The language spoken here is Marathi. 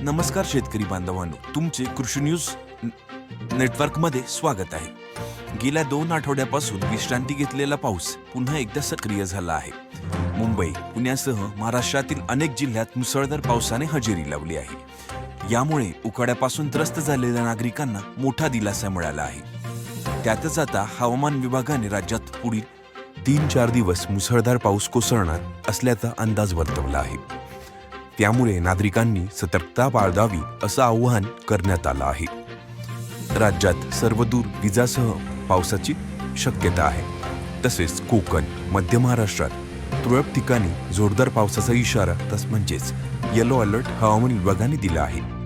नमस्कार शेतकरी बांधवांनो तुमचे कृषी न्यूज नेटवर्कमध्ये स्वागत आहे. गेल्या दोन आठवड्यापासून विश्रांती घेतलेला पाऊस पुन्हा एकदा सक्रिय झाला आहे. मुंबई पुण्यासह महाराष्ट्रातील अनेक जिल्ह्यात मुसळधार पावसाने हजेरी लावली आहे. यामुळे उकाड्यापासून त्रस्त झालेल्या नागरिकांना मोठा दिलासा मिळाला आहे. त्यातच आता हवामान विभागाने राज्यात पुढील तीन चार दिवस मुसळधार पाऊस कोसळणार असल्याचा अंदाज वर्तवला आहे. त्यामुळे नागरिकांनी सतर्कता बाळगावी असं आवाहन करण्यात आलं आहे. राज्यात सर्वदूर विजासह पावसाची शक्यता आहे. तसेच कोकण मध्य महाराष्ट्रात तुरळक ठिकाणी जोरदार पावसाचा इशारा तस म्हणजेच येलो अलर्ट हवामान विभागाने दिला आहे.